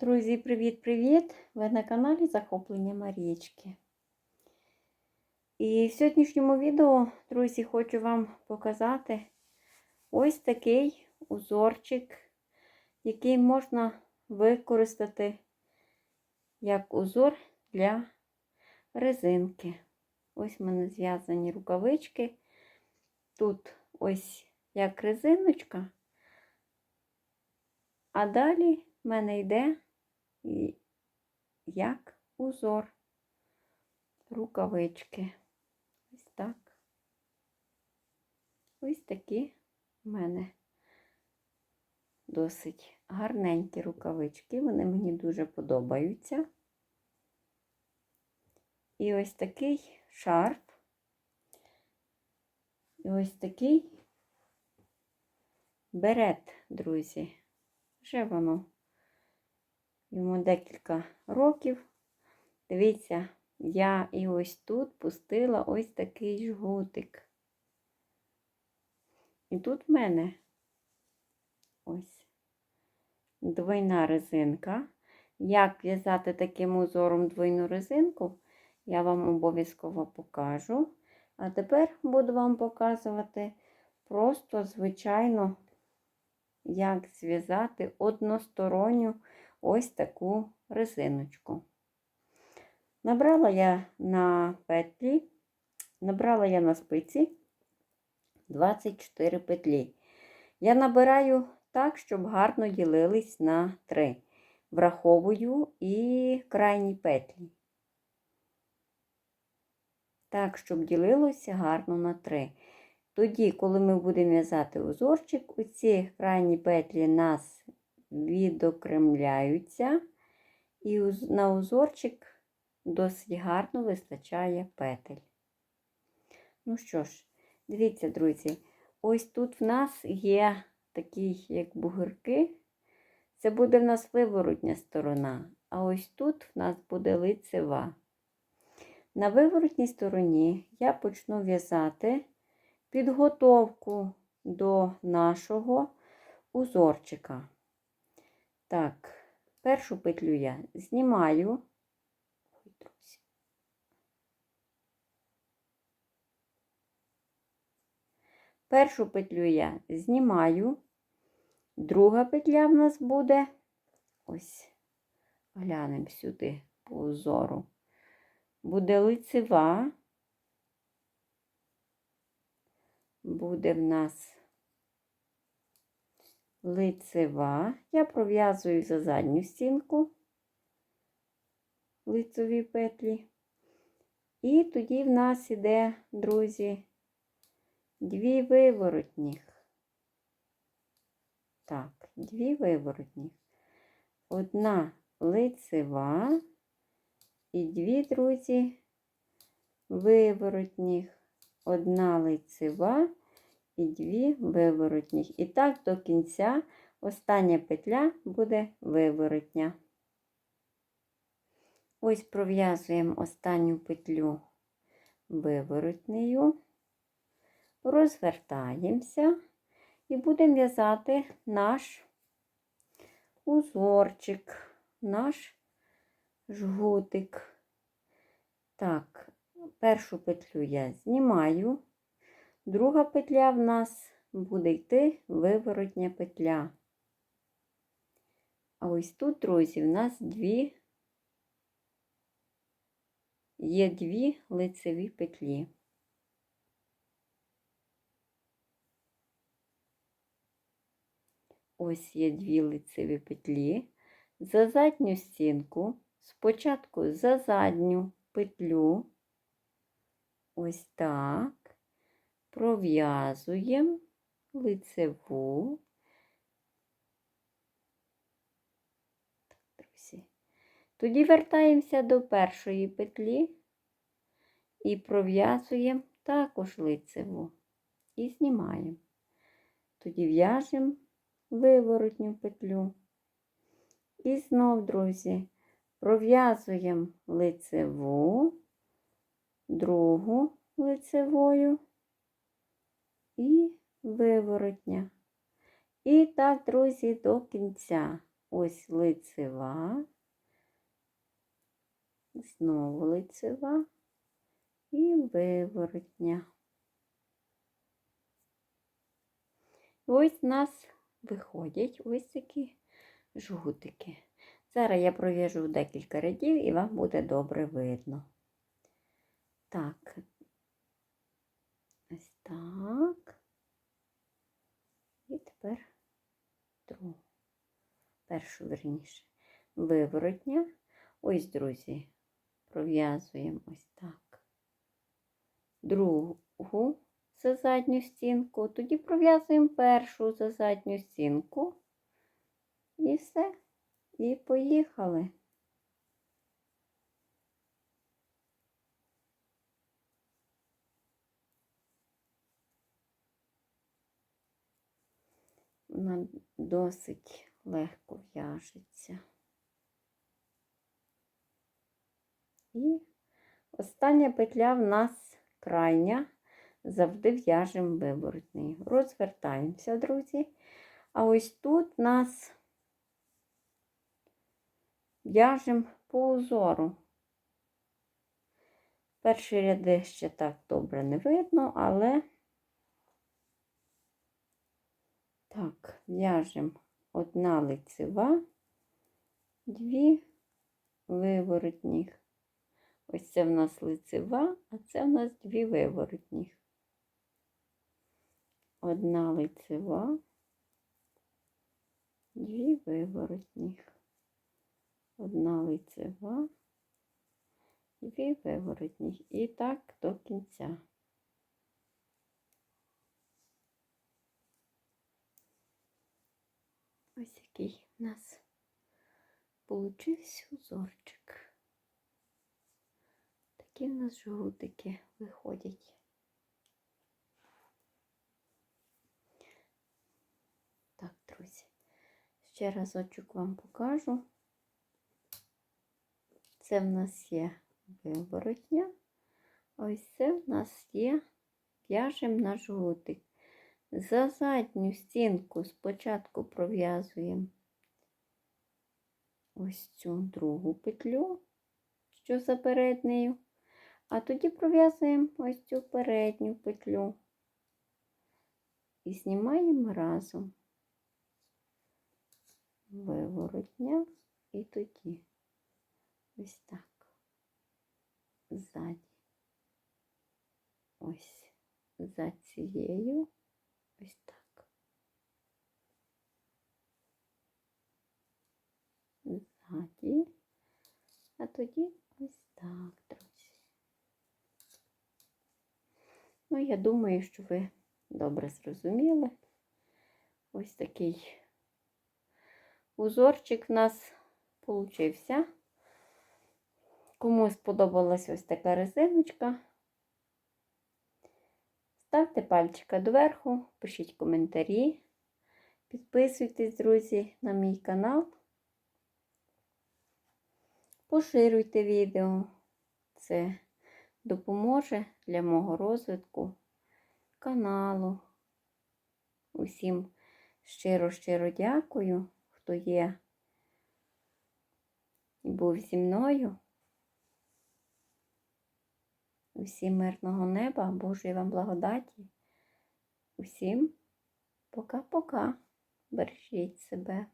Друзі, привіт-привіт! Ви на каналі Захоплення Марічки. І в сьогоднішньому відео, друзі, хочу вам показати ось такий узорчик, який можна використати як узор для резинки. Ось в мене зв'язані рукавички. Тут ось як резиночка, а далі в мене йде як узор рукавички. Ось так. Ось такі в мене досить гарненькі рукавички. Вони мені дуже подобаються. І ось такий шарф. І ось такий берет, друзі. Вже воно йому декілька років. Дивіться, я і ось тут пустила ось такий жгутик. І тут в мене ось двойна резинка. Як в'язати таким узором двойну резинку, я вам обов'язково покажу. А тепер буду вам показувати просто, звичайно, як зв'язати односторонню ось таку резиночку. Набрала я на петлі, набрала я на спиці 24 петлі. Я набираю так, щоб гарно ділились на 3. Враховую і крайні петлі. Так, щоб ділилося гарно на 3. Тоді, коли ми будемо в'язати узорчик, оці крайні петлі нас відокремляються, і на узорчик досить гарно вистачає петель. Ну що ж, дивіться, друзі, ось тут в нас є такі, як бугирки. Це буде в нас виворотня сторона, а ось тут в нас буде лицева. На виворотній стороні я почну в'язати підготовку до нашого узорчика. Так, першу петлю я знімаю. Першу петлю я знімаю, друга петля в нас буде, ось, глянемо сюди по узору, буде лицева, буде в нас лицева. Я пров'язую за задню стінку лицеві петлі. І тоді в нас іде, друзі, дві виворотніх. Так, дві виворотні. Одна лицева і дві, друзі, виворотніх. Одна лицева і дві виворотніх. І так до кінця остання петля буде виворотня. Ось пров'язуємо останню петлю виворотнею, розвертаємося і будемо в'язати наш узорчик, наш жгутик. Так, першу петлю я знімаю, Друга петля в нас буде йти виворотня петля. А ось тут, друзі, в нас дві, є дві лицеві петлі. Ось є дві лицеві петлі. За задню стінку, спочатку за задню петлю, ось так пров'язуємо лицеву. Тоді вертаємося до першої петлі і пров'язуємо також лицеву і знімаємо. Тоді в'яжемо виворотню петлю. І знов, друзі, пров'язуємо лицеву, другу лицевою і виворотня. І так, друзі, до кінця. ось лицева, знову лицева і виворотня. Ось у нас виходять ось такі жгутики. Зараз я пров'яжу декілька рядів і вам буде добре видно. Так, ось так. І тепер другу. Першу верніше. Виворотня. Ось, друзі, пров'язуємо ось так. Другу за задню стінку, тоді пров'язуємо першу за задню стінку. І все. І поїхали. Вона досить легко в'яжеться. І остання петля в нас крайня, завжди в'яжемо виворотний. Розвертаємося, друзі. А ось тут нас в'яжемо по узору. Перші ряди ще так добре не видно, але так, в'яжемо одна лицева, дві виворотніх. Ось це в нас лицева, а це в нас дві виворотніх. Одна лицева, дві виворотніх. Одна лицева, дві виворотніх. І так до кінця. Ось який у нас получився узорчик. Такі в нас жгутики виходять. Так, друзі, ще разочок вам покажу. Це в нас є виворотня, ось це в нас є в'яжем на жгутик. За задню стінку спочатку пров'язуємо ось цю другу петлю, що за переднею, а тоді пров'язуємо ось цю передню петлю і знімаємо разом виворотня і тоді ось так ззаді. Ось за цією. Ось так. Ззаді. А тоді ось так, друзі. Ну, я думаю, що ви добре зрозуміли. Ось такий узорчик в нас получився. Кому сподобалась ось така резиночка. Ставте пальчика доверху, пишіть коментарі, підписуйтесь, друзі, на мій канал. Поширюйте відео. Це допоможе для мого розвитку каналу. Усім щиро-щиро дякую, хто є і був зі мною. Усім мирного неба, Божої вам благодаті. Усім пока-пока. Бережіть себе.